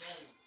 Yeah.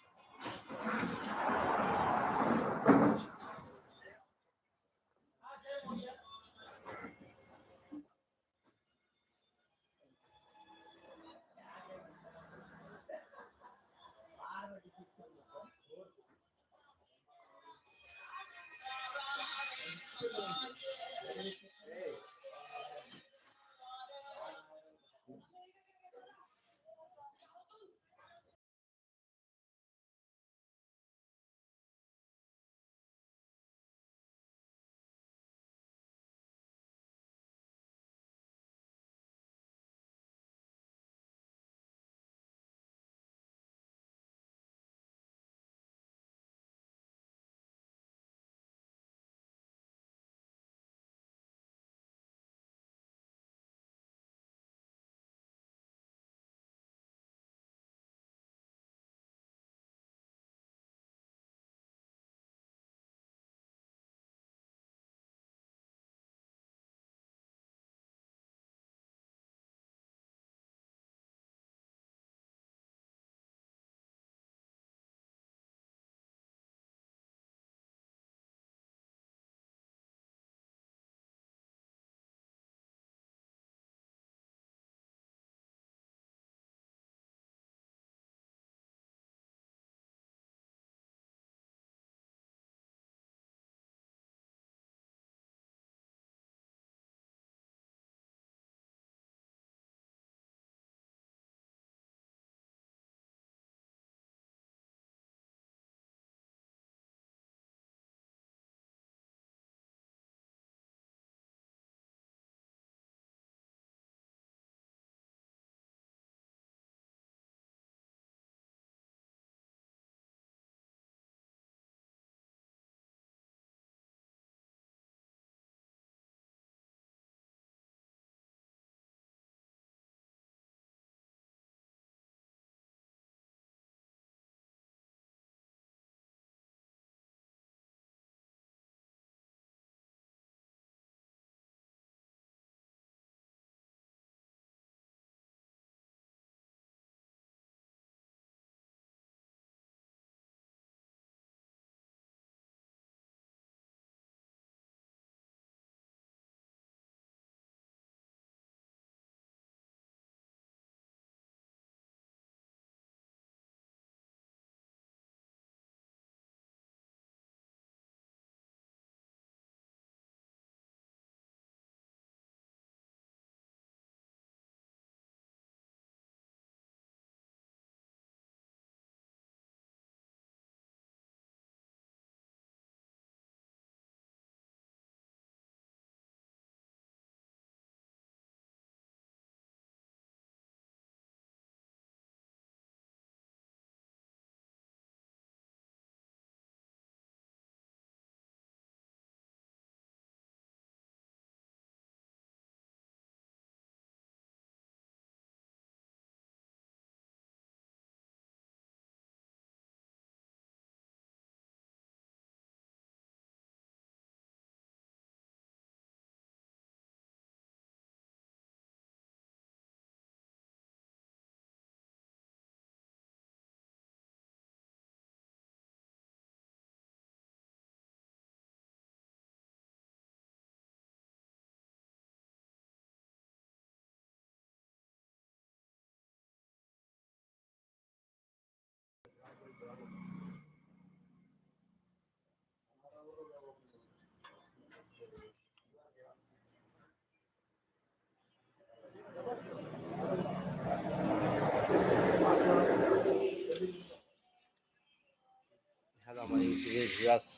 Viewers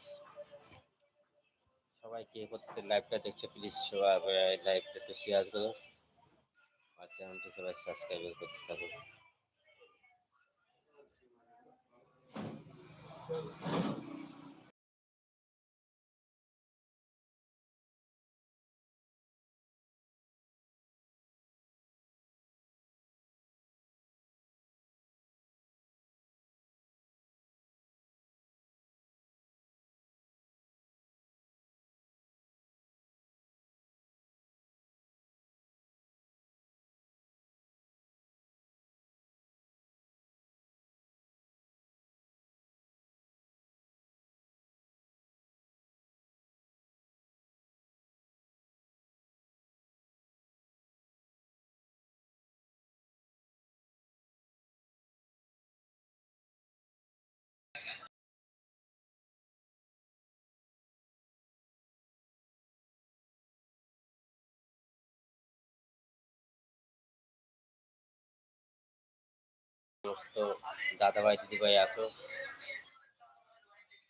সবাই কে করতে লাইভটা দেখছ প্লিজ সবাই লাইভটা একটু শেয়ার করো। আর চ্যানেলটি সবাই সাবস্ক্রাইব করতে থাকো সমস্ত দাদাভাই, দিদিভাই আছো?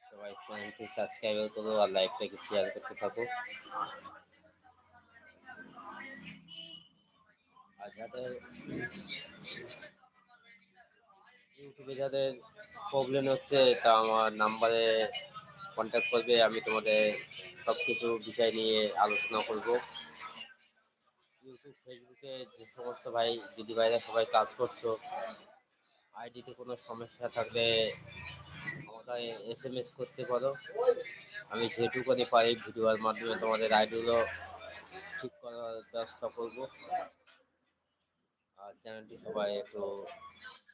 সবাই চ্যানেলটি সাবস্ক্রাইব করো আর লাইভটাকে শেয়ার করতে থাকো। আর যাদের ইউটিউবে যাদের প্রবলেম হচ্ছে, তা আমার নাম্বারে কন্ট্যাক্ট করবে, আমি তোমাদের সব কিছু বিষয় নিয়ে আলোচনা করব। ইউটিউব ফেসবুকে যে সমস্ত ভাই, দিদিভাইরা সবাই কাজ করছ আইডিতে কোনো সমস্যা থাকলে আমাকে এস এম এস করতে পারো আমি যেটুকুনি পারি ভিডিওর মাধ্যমে তোমাদের আইডিগুলো ঠিক করার ব্যবস্থা করব। আর চ্যানেলটি সবাই একটু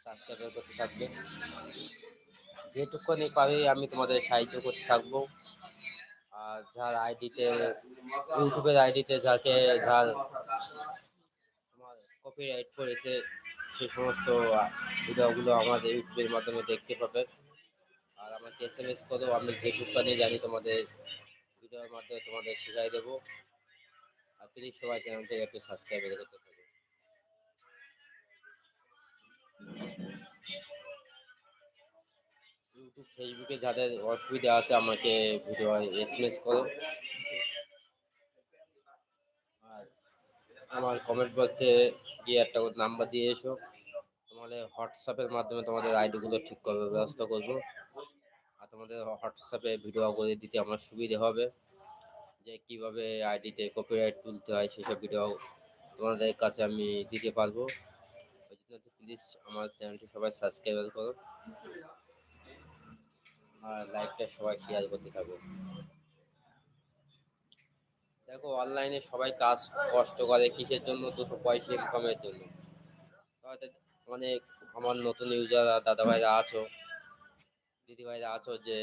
সাবস্ক্রাইব করতে থাকবে। যেটুকুনি পারি আমি তোমাদের সাহায্য করতে থাকব। আর যার আইডিতে, ইউটিউবের আইডিতে যাকে, যার তোমার কপিরাইট করেছে সে সমস্ত ভিডিওগুলো আমাদের ইউটিউবের মাধ্যমে দেখতে পাবে আর আমাকে এস এম এস করো আমি যেটুকুখানি জানি তোমাদের, ভিডিওর মাধ্যমে তোমাদের শেখাই দেবো। আর প্লিজ সবাই চ্যানেলটাকে একটু সাবস্ক্রাইব করতে থাকো। ইউটিউব ফেসবুকে যাদের অসুবিধা আছে আমাকে ভিডিও এস এম এস করো। আর আমার কমেন্ট বক্সে গিয়ে একটা নাম্বার দিয়ে এসো। তোমাদের হোয়াটসঅ্যাপের মাধ্যমে তোমাদের আইডিগুলো ঠিক করার ব্যবস্থা করব। আর তোমাদের হোয়াটসঅ্যাপে ভিডিও করে দিতে আমার সুবিধে হবে। যে কীভাবে আইডিতে কপিরাইট তুলতে হয় সেসব ভিডিও তোমাদের কাছে আমি দিতে পারব। ওই জন্য প্লিজ আমার চ্যানেলটি সবাই সাবস্ক্রাইব করো। আর লাইকটা সবাই শেয়ার করতে থাকো। দেখো অনলাইনে সবাই কাজ কষ্ট করে কিসের জন্য? দুটো পয়সা ইনকামের জন্য। তাহলে অনেক আমার নতুন ইউজার দাদাভাইরা আছো, দিদিভাইরা আছো যে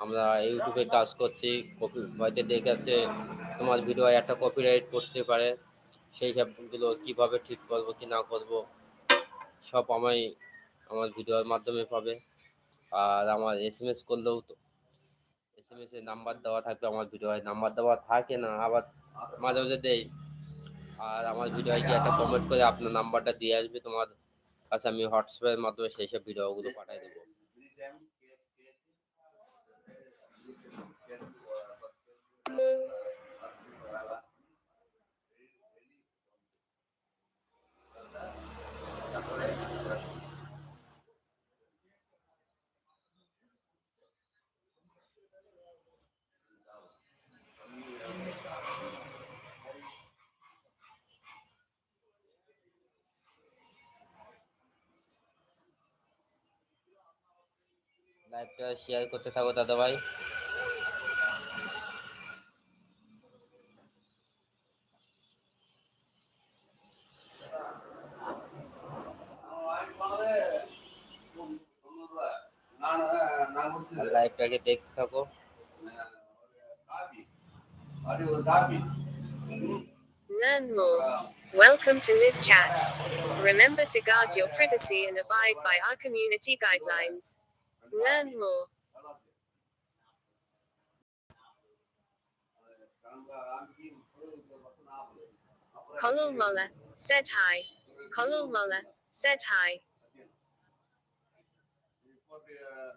আমরা ইউটিউবে কাজ করছি, কপি হয়তো দেখাচ্ছে তোমার ভিডিও একটা কপিরাইট করতে পারে, সেই সবগুলো কীভাবে ঠিক করব, কি না করব, সব আমায় আমার ভিডিওর মাধ্যমে পাবে। আর আমার এস এম এস করলেও এর নাম্বার দেওয়া থাকবে, আমার ভিডিও হয় নাম্বার দেওয়া থাকে না, আবার মাঝে মাঝে দেই। আর আমার ভিডিও হয় একটা কমেন্ট করে আপনার নাম্বারটা দিয়ে আসবে, তোমার কাছে আমি হোয়াটসঅ্যাপের মাধ্যমে সেই সব ভিডিওগুলো পাঠিয়ে দেবো। লাইভটা শেয়ার করতে থাকো দাদা ভাই লাইভটাকে দেখতে থাকো Learn more. Welcome to Live Chat. Remember to guard your privacy and abide by our community guidelines. Learn more. Kolul Mola said hi. Kolul Mola said hi.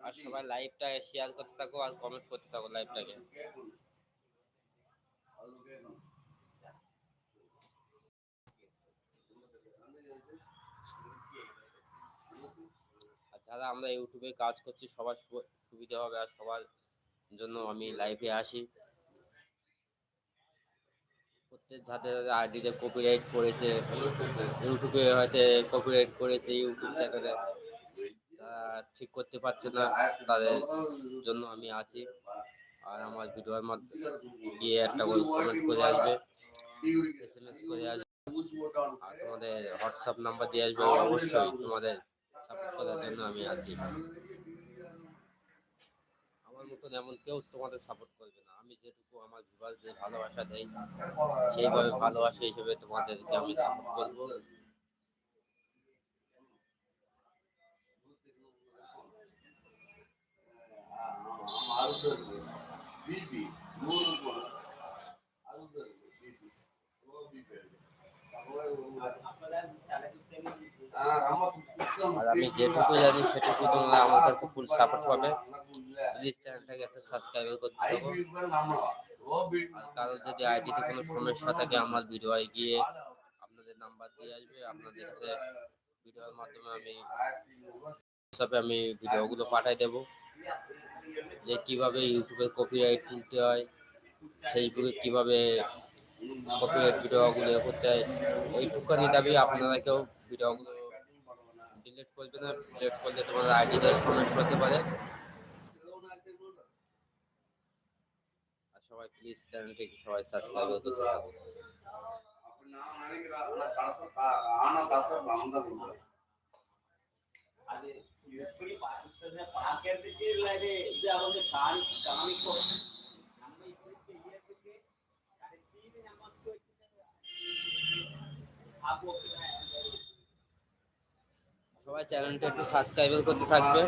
আর সবাই লাইভটা শেয়ার করতে থাকো আর কমেন্ট করতে থাকো লাইভটাকে যারা আমরা ইউটিউবে কাজ করছি, সবার সুবিধা হবে আর সবার জন্য আমি লাইভে আসি। প্রত্যেক যাদের আইডিতে কপিরাইট করেছে ইউটিউবে হয়তো কপিরাইট করেছে ইউটিউব চ্যানেলে ঠিক করতে পারছে না, তাদের জন্য আমি আছি। আর আমার ভিডিওর মাধ্যমে গিয়ে একটা কমেন্ট করে আসবে এস এম এস করে আসবে। আর তোমাদের হোয়াটসঅ্যাপ নাম্বার দিয়ে আসবে, অবশ্যই তোমাদের সাপোর্ট করার জন্য আমি আছি। আমার মতন এমন কেউ তোমাদের সাপোর্ট করবে না। আমি যেটুকু আমার ভিউয়ারদের ভালোবাসা দেই, সেইভাবে ভালোবাসা হিসেবে তোমাদেরকে আমি সাপোর্ট করব। আর আমি যেটুকু জানি সেটুকু তোমরা আমার কাছে ফুল সাপোর্ট পাবে। প্লিজ চ্যানেলটাকে একটা সাবস্ক্রাইব করতে থাকো। আর কারোর যদি আইডিতে কোনো সমস্যা থাকে আমার ভিডিও গিয়ে আপনাদের নাম্বার দিয়ে আসবে। আপনাদের কাছে ভিডিওর মাধ্যমে আমি হোয়াটসঅ্যাপে আমি ভিডিওগুলো পাঠাই দেব। যে কীভাবে ইউটিউবে কপিরাইট তুলতে হয় ফেসবুকে কীভাবে কপিরাইট ভিডিওগুলো করতে হয় এইটুকানি দাবি আপনারা কেউ ভিডিওগুলো সিলেক্ট করবে না সিলেক্ট করলে তোমাদের আইডিটা কমেন্ট করতে পারে আর সবাই প্লিজ চ্যানেলটিকে সবাই সাবস্ক্রাইব করতে থাকুন அது எப்படி பாகிஸ்தான பாக்கிறதுக்கு இல்ல இது இது அவங்க காணி காமிக்கும் நம்ம இப்படி செய்யறதுக்கு கடைசியில் நமக்கு வச்சுட்டு அப்போ সবাই চ্যানেলটা একটু সাবস্ক্রাইব করতে থাকবে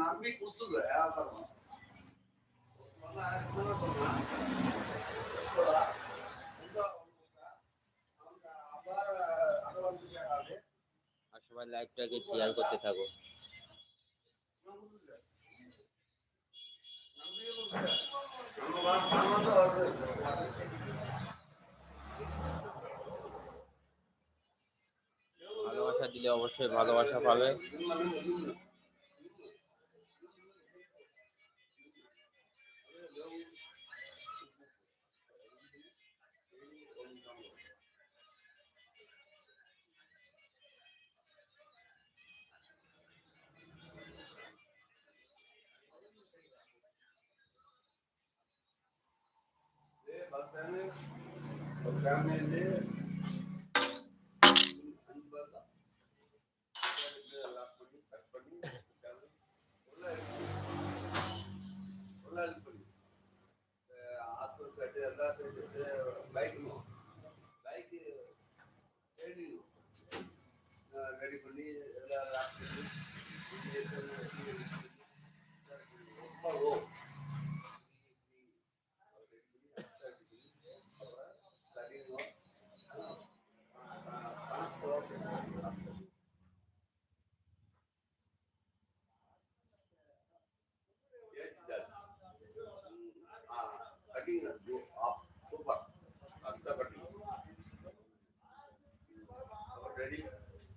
நம்பி கொடுத்துங்க வியாபாரம் আর সবাই লাইভটাকে শেয়ার করতে থাকো। ভালোবাসা দিলে অবশ্যই ভালোবাসা পাবে। About that? About that, man,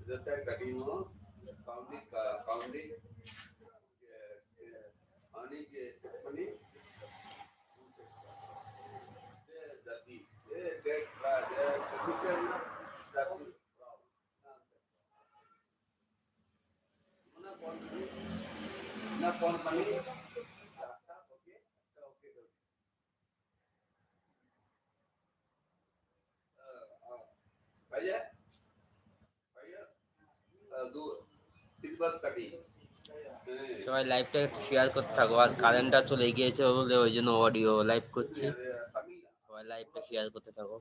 इधर कटिंग काउंडी काउंडी पानी के चटनी दती ये टेक प्राज है किचन दती ना कौन पानी ना कौन पानी Yeah. সবাই লাইভটা একটু শেয়ার করতে থাকো। আর কারেন্টটা চলে গিয়েছে বলে ওই জন্য অডিও লাইভ করছি। সবাই লাইভটা শেয়ার করতে থাকো।